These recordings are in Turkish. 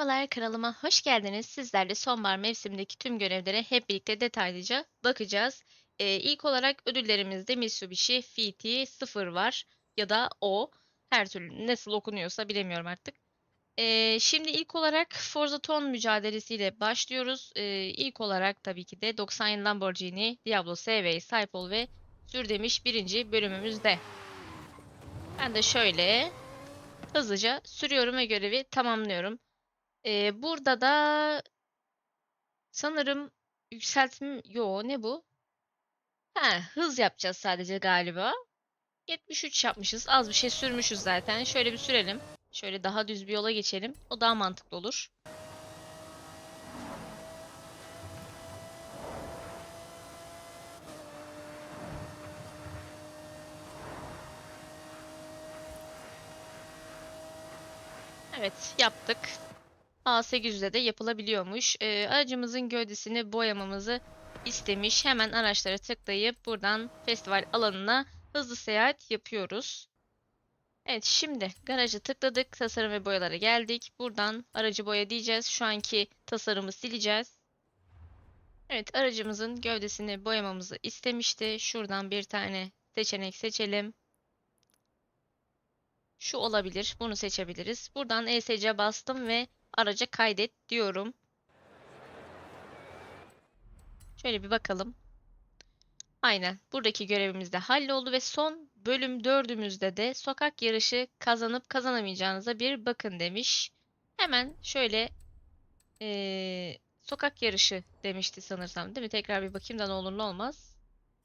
Merhabalar kanalıma hoş geldiniz. Sizlerle sonbahar mevsimindeki tüm görevlere hep birlikte detaylıca bakacağız. Ee, ilk olarak ödüllerimizde Mitsubishi FT 0 var ya da O. Her türlü nasıl okunuyorsa bilemiyorum artık. Ee, şimdi ilk olarak Forza Ton mücadelesiyle başlıyoruz. Ee, ilk olarak tabii ki de 97 Lamborghini, Diablo SV, Saipol ve Sürdemiş birinci bölümümüzde. Ben de şöyle hızlıca sürüyorum ve görevi tamamlıyorum. Ee, burada da sanırım yükseltme yo ne bu? Ha, hız yapacağız sadece galiba. 73 yapmışız. Az bir şey sürmüşüz zaten. Şöyle bir sürelim. Şöyle daha düz bir yola geçelim. O daha mantıklı olur. Evet, yaptık. A800'de de yapılabiliyormuş. Ee, aracımızın gövdesini boyamamızı istemiş. Hemen araçlara tıklayıp buradan festival alanına hızlı seyahat yapıyoruz. Evet şimdi garajı tıkladık. Tasarım ve boyalara geldik. Buradan aracı boya diyeceğiz. Şu anki tasarımı sileceğiz. Evet aracımızın gövdesini boyamamızı istemişti. Şuradan bir tane seçenek seçelim. Şu olabilir. Bunu seçebiliriz. Buradan ESC bastım ve araca kaydet diyorum. Şöyle bir bakalım. Aynen. Buradaki görevimiz de halloldu ve son bölüm dördümüzde de sokak yarışı kazanıp kazanamayacağınıza bir bakın demiş. Hemen şöyle eee, sokak yarışı demişti sanırsam değil mi? Tekrar bir bakayım da ne olur ne olmaz.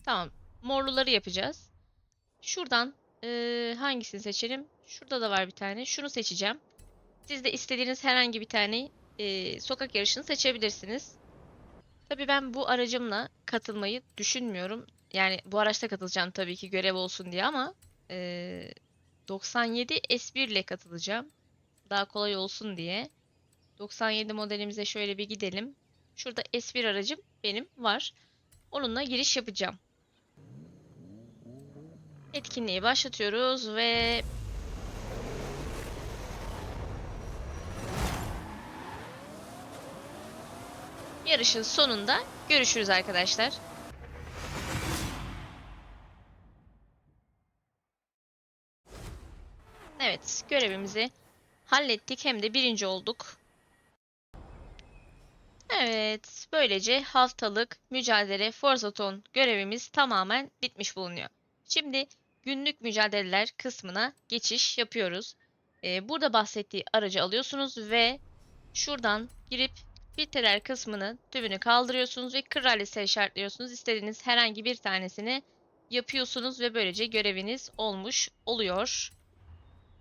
Tamam. Morluları yapacağız. Şuradan eee, hangisini seçelim? Şurada da var bir tane. Şunu seçeceğim. Siz de istediğiniz herhangi bir tane eee, sokak yarışını seçebilirsiniz. Tabii ben bu aracımla katılmayı düşünmüyorum. Yani bu araçta katılacağım tabii ki görev olsun diye ama eee, 97 S1 ile katılacağım. Daha kolay olsun diye. 97 modelimize şöyle bir gidelim. Şurada S1 aracım benim var. Onunla giriş yapacağım. Etkinliği başlatıyoruz ve yarışın sonunda görüşürüz arkadaşlar. Evet, görevimizi hallettik hem de birinci olduk. Evet, böylece haftalık mücadele Forzaton görevimiz tamamen bitmiş bulunuyor. Şimdi günlük mücadeleler kısmına geçiş yapıyoruz. Ee, burada bahsettiği aracı alıyorsunuz ve şuradan girip filtreler kısmını tümünü kaldırıyorsunuz ve kraliçe işaretliyorsunuz. İstediğiniz herhangi bir tanesini yapıyorsunuz ve böylece göreviniz olmuş oluyor.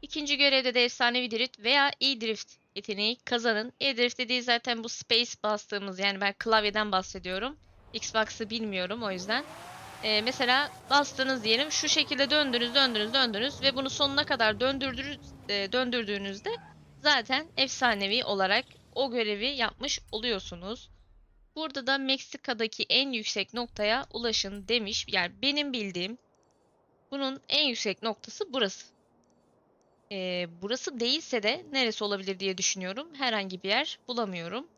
İkinci görevde de efsanevi drift veya e-drift yeteneği kazanın. E-drift dediği zaten bu space bastığımız yani ben klavyeden bahsediyorum. Xbox'ı bilmiyorum o yüzden. Ee, mesela bastınız diyelim şu şekilde döndünüz döndünüz döndünüz ve bunu sonuna kadar e, döndürdüğünüzde zaten efsanevi olarak o görevi yapmış oluyorsunuz. Burada da Meksika'daki en yüksek noktaya ulaşın demiş. Yani benim bildiğim bunun en yüksek noktası burası. Ee, burası değilse de neresi olabilir diye düşünüyorum. Herhangi bir yer bulamıyorum.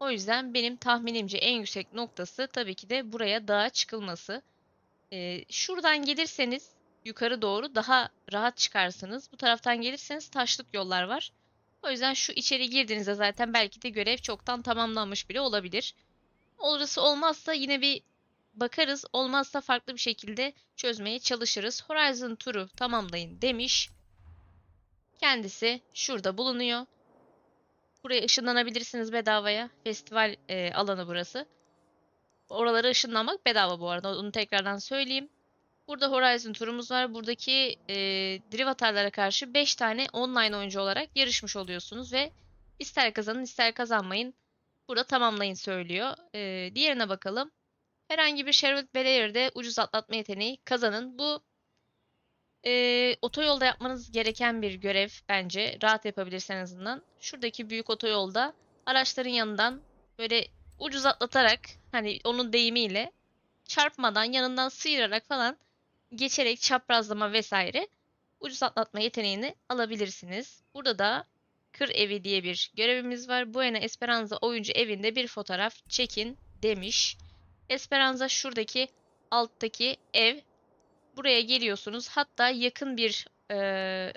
O yüzden benim tahminimce en yüksek noktası tabii ki de buraya dağa çıkılması. Ee, şuradan gelirseniz yukarı doğru daha rahat çıkarsınız. Bu taraftan gelirseniz taşlık yollar var. O yüzden şu içeri girdiğinizde zaten belki de görev çoktan tamamlanmış bile olabilir. Orası olmazsa yine bir bakarız. Olmazsa farklı bir şekilde çözmeye çalışırız. Horizon turu tamamlayın demiş. Kendisi şurada bulunuyor. Buraya ışınlanabilirsiniz bedavaya. Festival e, alanı burası. Oralara ışınlanmak bedava bu arada. Onu tekrardan söyleyeyim. Burada Horizon turumuz var. Buradaki e, drivatarlara karşı 5 tane online oyuncu olarak yarışmış oluyorsunuz ve ister kazanın ister kazanmayın. Burada tamamlayın söylüyor. E, diğerine bakalım. Herhangi bir Sherwood Barrier'de ucuz atlatma yeteneği kazanın. Bu e, otoyolda yapmanız gereken bir görev bence. Rahat yapabilirsiniz en azından. Şuradaki büyük otoyolda araçların yanından böyle ucuz atlatarak hani onun deyimiyle çarpmadan yanından sıyırarak falan geçerek çaprazlama vesaire ucuz atlatma yeteneğini alabilirsiniz. Burada da Kır Evi diye bir görevimiz var. Buena Esperanza oyuncu evinde bir fotoğraf çekin demiş. Esperanza şuradaki alttaki ev. Buraya geliyorsunuz. Hatta yakın bir eee,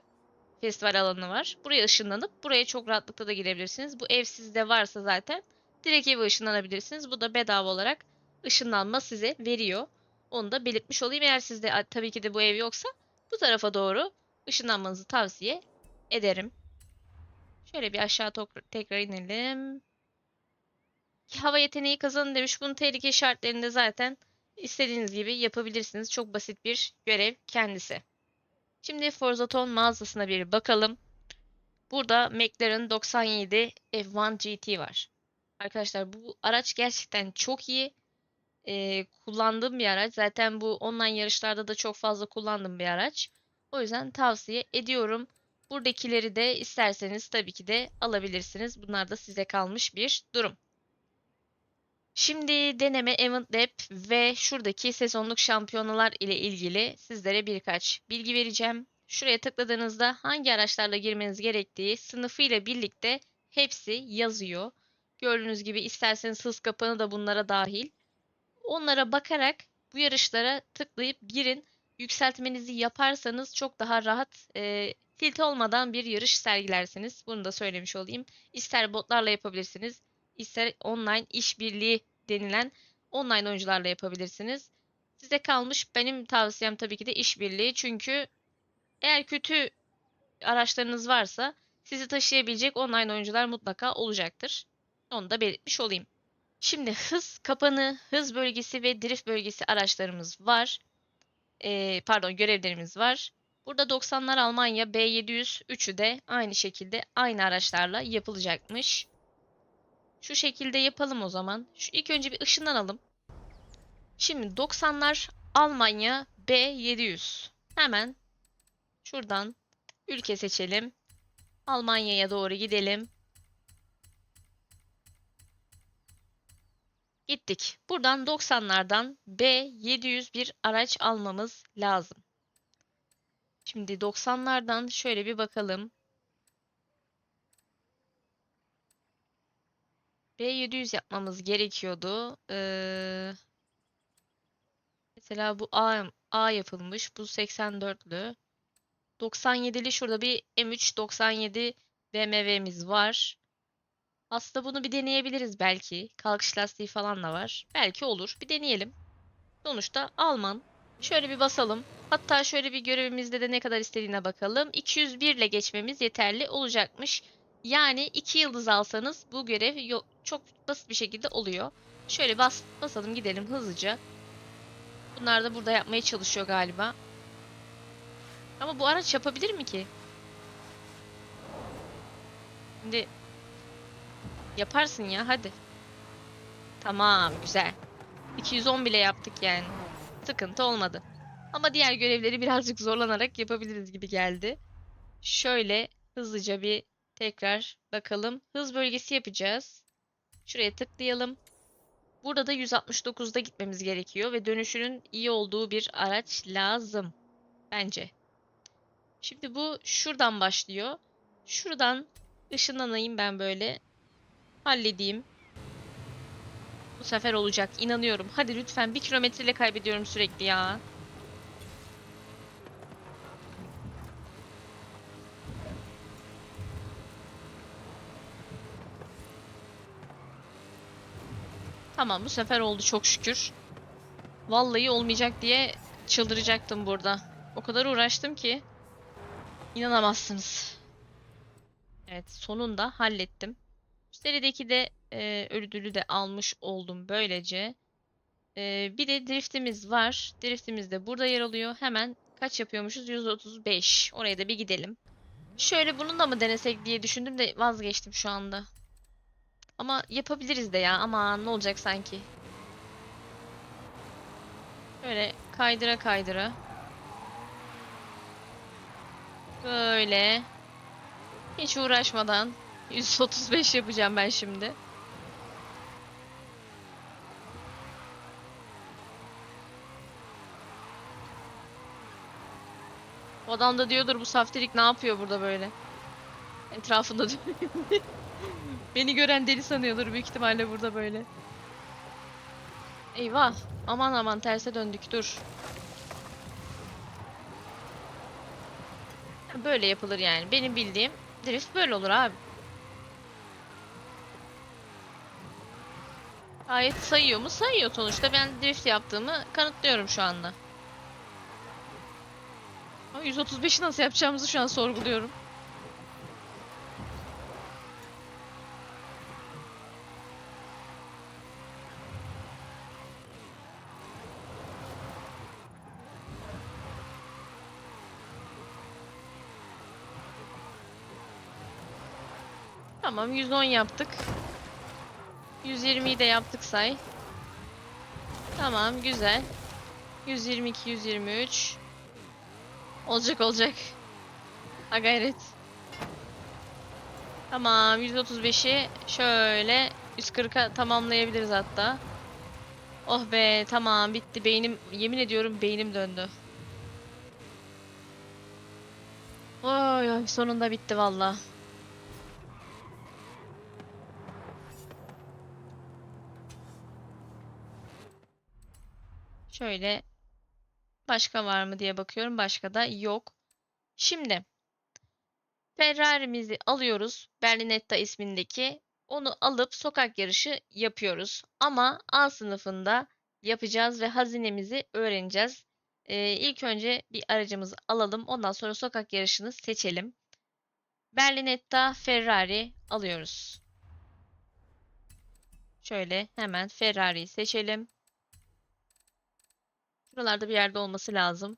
festival alanı var. Buraya ışınlanıp buraya çok rahatlıkla da girebilirsiniz. Bu ev sizde varsa zaten direkt eve ışınlanabilirsiniz. Bu da bedava olarak ışınlanma size veriyor. Onu da belirtmiş olayım. Eğer sizde tabii ki de bu ev yoksa bu tarafa doğru ışınlanmanızı tavsiye ederim. Şöyle bir aşağı tekrar inelim. Hava yeteneği kazanın demiş. Bunu tehlike şartlarında zaten istediğiniz gibi yapabilirsiniz. Çok basit bir görev kendisi. Şimdi Forzaton mağazasına bir bakalım. Burada McLaren 97 F1 GT var. Arkadaşlar bu araç gerçekten çok iyi. Ee, kullandığım bir araç. Zaten bu online yarışlarda da çok fazla kullandığım bir araç. O yüzden tavsiye ediyorum. Buradakileri de isterseniz tabii ki de alabilirsiniz. Bunlar da size kalmış bir durum. Şimdi deneme Event Lab ve şuradaki sezonluk şampiyonalar ile ilgili sizlere birkaç bilgi vereceğim. Şuraya tıkladığınızda hangi araçlarla girmeniz gerektiği sınıfıyla birlikte hepsi yazıyor. Gördüğünüz gibi isterseniz hız kapanı da bunlara dahil. Onlara bakarak bu yarışlara tıklayıp girin. Yükseltmenizi yaparsanız çok daha rahat e, tilt olmadan bir yarış sergilersiniz. Bunu da söylemiş olayım. İster botlarla yapabilirsiniz, ister online işbirliği denilen online oyuncularla yapabilirsiniz. Size kalmış benim tavsiyem tabii ki de işbirliği. Çünkü eğer kötü araçlarınız varsa sizi taşıyabilecek online oyuncular mutlaka olacaktır. Onu da belirtmiş olayım. Şimdi hız kapanı, hız bölgesi ve drift bölgesi araçlarımız var. Ee, pardon görevlerimiz var. Burada 90'lar Almanya B700 üçü de aynı şekilde aynı araçlarla yapılacakmış. Şu şekilde yapalım o zaman. Şu ilk önce bir ışınlanalım. Şimdi 90'lar Almanya B700. Hemen şuradan ülke seçelim. Almanya'ya doğru gidelim. Gittik. Buradan 90'lardan B700 bir araç almamız lazım. Şimdi 90'lardan şöyle bir bakalım. B700 yapmamız gerekiyordu. Ee, mesela bu A, A yapılmış. Bu 84'lü. 97'li şurada bir M3 97 BMW'miz var. Aslında bunu bir deneyebiliriz belki. Kalkış lastiği falan da var. Belki olur. Bir deneyelim. Sonuçta Alman. Şöyle bir basalım. Hatta şöyle bir görevimizde de ne kadar istediğine bakalım. 201 ile geçmemiz yeterli olacakmış. Yani 2 yıldız alsanız bu görev çok basit bir şekilde oluyor. Şöyle bas basalım gidelim hızlıca. Bunlar da burada yapmaya çalışıyor galiba. Ama bu araç yapabilir mi ki? Şimdi yaparsın ya hadi. Tamam güzel. 210 bile yaptık yani. Sıkıntı olmadı. Ama diğer görevleri birazcık zorlanarak yapabiliriz gibi geldi. Şöyle hızlıca bir tekrar bakalım. Hız bölgesi yapacağız. Şuraya tıklayalım. Burada da 169'da gitmemiz gerekiyor ve dönüşünün iyi olduğu bir araç lazım. Bence. Şimdi bu şuradan başlıyor. Şuradan ışınlanayım ben böyle. Halledeyim. Bu sefer olacak. inanıyorum. Hadi lütfen bir kilometreyle kaybediyorum sürekli ya. Tamam bu sefer oldu çok şükür. Vallahi olmayacak diye çıldıracaktım burada. O kadar uğraştım ki. İnanamazsınız. Evet sonunda hallettim. Serideki de e, ödülü de almış oldum böylece. E, bir de driftimiz var. Driftimiz de burada yer alıyor. Hemen kaç yapıyormuşuz? 135. Oraya da bir gidelim. Şöyle bunu da mı denesek diye düşündüm de vazgeçtim şu anda. Ama yapabiliriz de ya. Aman ne olacak sanki. Böyle kaydıra kaydıra. Böyle. Hiç uğraşmadan 135 yapacağım ben şimdi. O adam da diyordur bu saftirik ne yapıyor burada böyle. Etrafında. Beni gören deli sanıyordur büyük ihtimalle burada böyle. Eyvah. Aman aman terse döndük dur. Böyle yapılır yani. Benim bildiğim drift böyle olur abi. Gayet sayıyor mu? Sayıyor sonuçta. Ben drift yaptığımı kanıtlıyorum şu anda. Ama 135'i nasıl yapacağımızı şu an sorguluyorum. Tamam 110 yaptık. 120'yi de yaptık say. Tamam güzel. 122 123. Olacak olacak. Ha gayret. Tamam 135'i şöyle 140'a tamamlayabiliriz hatta. Oh be tamam bitti beynim yemin ediyorum beynim döndü. Oy oy sonunda bitti valla. Şöyle başka var mı diye bakıyorum. Başka da yok. Şimdi Ferrari'mizi alıyoruz. Berlinetta ismindeki. Onu alıp sokak yarışı yapıyoruz. Ama A sınıfında yapacağız ve hazinemizi öğreneceğiz. Ee, ilk önce bir aracımızı alalım. Ondan sonra sokak yarışını seçelim. Berlinetta Ferrari alıyoruz. Şöyle hemen Ferrari'yi seçelim. Şuralarda bir yerde olması lazım.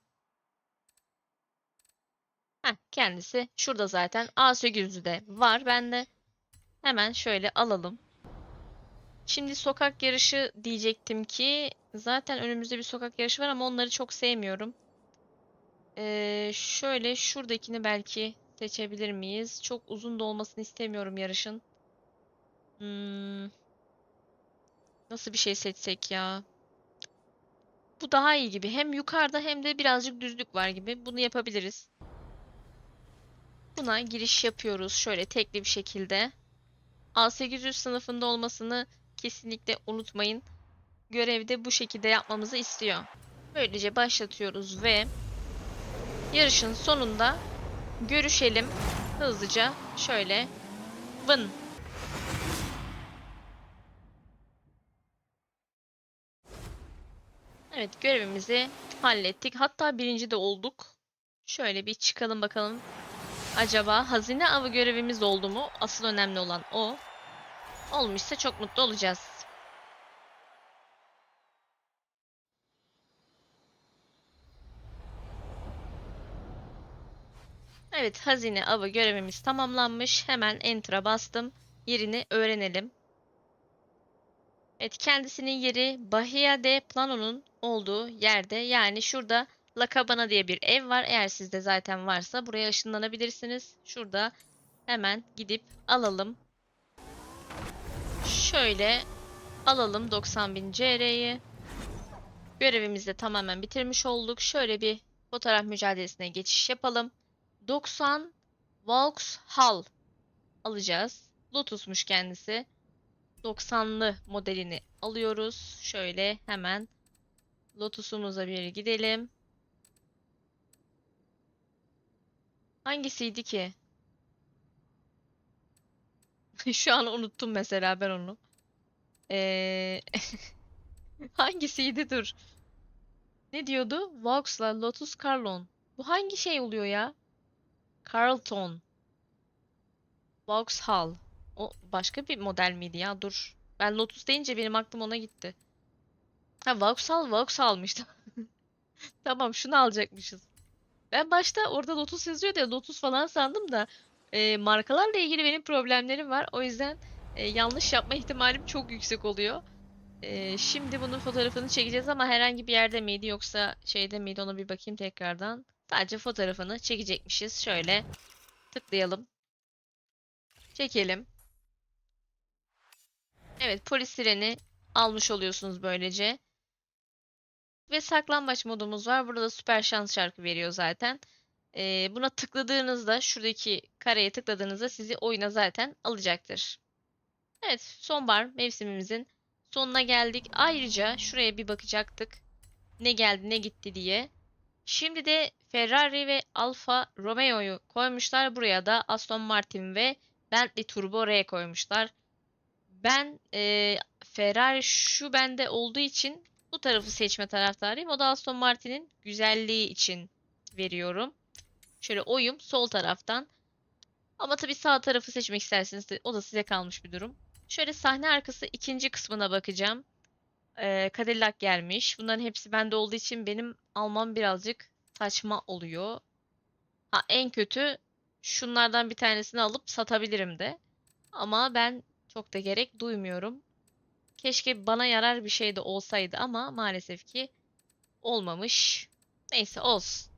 Heh, kendisi şurada zaten. A800'de var bende. Hemen şöyle alalım. Şimdi sokak yarışı diyecektim ki zaten önümüzde bir sokak yarışı var ama onları çok sevmiyorum. Ee, şöyle şuradakini belki seçebilir miyiz? Çok uzun da olmasını istemiyorum yarışın. Hmm, nasıl bir şey seçsek ya? Bu daha iyi gibi. Hem yukarıda hem de birazcık düzlük var gibi. Bunu yapabiliriz. Buna giriş yapıyoruz şöyle tekli bir şekilde. A800 sınıfında olmasını kesinlikle unutmayın. Görevde bu şekilde yapmamızı istiyor. Böylece başlatıyoruz ve yarışın sonunda görüşelim hızlıca şöyle vın Evet görevimizi hallettik. Hatta birinci de olduk. Şöyle bir çıkalım bakalım. Acaba hazine avı görevimiz oldu mu? Asıl önemli olan o. Olmuşsa çok mutlu olacağız. Evet hazine avı görevimiz tamamlanmış. Hemen enter'a bastım. Yerini öğrenelim. Evet kendisinin yeri Bahia de Plano'nun olduğu yerde yani şurada La Cabana diye bir ev var. Eğer sizde zaten varsa buraya ışınlanabilirsiniz. Şurada hemen gidip alalım. Şöyle alalım 90.000 CR'yi. Görevimizi de tamamen bitirmiş olduk. Şöyle bir fotoğraf mücadelesine geçiş yapalım. 90 Vauxhall alacağız. Lotus'muş kendisi. 90'lı modelini alıyoruz. Şöyle hemen Lotus'umuza bir gidelim. Hangisiydi ki? Şu an unuttum mesela ben onu. Ee... Hangisiydi dur. Ne diyordu? Vaux'la Lotus Carlton. Bu hangi şey oluyor ya? Carlton. Vauxhall. O başka bir model miydi ya? Dur. Ben Lotus deyince benim aklım ona gitti. Ha Vauxhall Vauxhall'mış. Tamam şunu alacakmışız. Ben başta orada Lotus yazıyor diye Lotus falan sandım da e, markalarla ilgili benim problemlerim var. O yüzden e, yanlış yapma ihtimalim çok yüksek oluyor. E, şimdi bunun fotoğrafını çekeceğiz ama herhangi bir yerde miydi yoksa şeyde miydi ona bir bakayım tekrardan. Sadece fotoğrafını çekecekmişiz. Şöyle tıklayalım. Çekelim. Evet polis sireni almış oluyorsunuz böylece. Ve saklambaç modumuz var. Burada da süper şans şarkı veriyor zaten. Ee, buna tıkladığınızda şuradaki kareye tıkladığınızda sizi oyuna zaten alacaktır. Evet, sonbahar mevsimimizin sonuna geldik. Ayrıca şuraya bir bakacaktık. Ne geldi ne gitti diye. Şimdi de Ferrari ve Alfa Romeo'yu koymuşlar. Buraya da Aston Martin ve Bentley Turbo R koymuşlar. Ben eee, Ferrari şu bende olduğu için bu tarafı seçme taraftarıyım. O da Aston Martin'in güzelliği için veriyorum. Şöyle oyum sol taraftan. Ama tabii sağ tarafı seçmek isterseniz de o da size kalmış bir durum. Şöyle sahne arkası ikinci kısmına bakacağım. Ee, Cadillac gelmiş. Bunların hepsi bende olduğu için benim almam birazcık saçma oluyor. Ha, en kötü şunlardan bir tanesini alıp satabilirim de. Ama ben çok da gerek duymuyorum. Keşke bana yarar bir şey de olsaydı ama maalesef ki olmamış. Neyse olsun.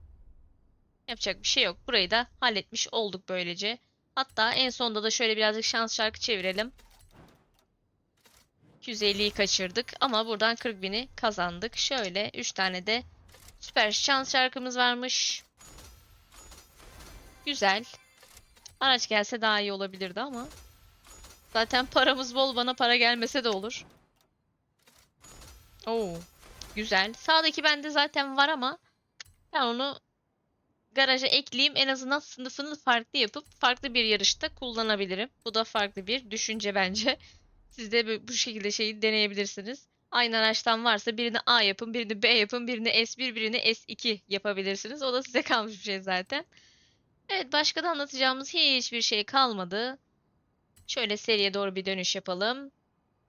Yapacak bir şey yok. Burayı da halletmiş olduk böylece. Hatta en sonda da şöyle birazcık şans şarkı çevirelim. 250'yi kaçırdık ama buradan 40 bini kazandık. Şöyle 3 tane de süper şans şarkımız varmış. Güzel. Araç gelse daha iyi olabilirdi ama. Zaten paramız bol bana para gelmese de olur. Oo, güzel. Sağdaki bende zaten var ama ben onu garaja ekleyeyim. En azından sınıfını farklı yapıp farklı bir yarışta kullanabilirim. Bu da farklı bir düşünce bence. Siz de bu şekilde şeyi deneyebilirsiniz. Aynı araçtan varsa birini A yapın, birini B yapın, birini S1, birini S2 yapabilirsiniz. O da size kalmış bir şey zaten. Evet, başka da anlatacağımız hiçbir şey kalmadı. Şöyle seriye doğru bir dönüş yapalım.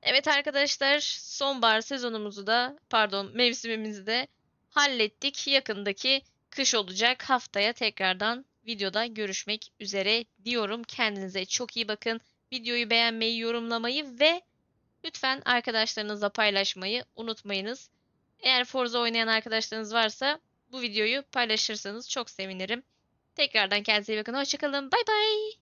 Evet arkadaşlar, sonbahar sezonumuzu da, pardon, mevsimimizi de hallettik. Yakındaki kış olacak. Haftaya tekrardan videoda görüşmek üzere diyorum. Kendinize çok iyi bakın. Videoyu beğenmeyi, yorumlamayı ve lütfen arkadaşlarınızla paylaşmayı unutmayınız. Eğer Forza oynayan arkadaşlarınız varsa bu videoyu paylaşırsanız çok sevinirim. Tekrardan kendinize iyi bakın. Hoşçakalın. Bay bay.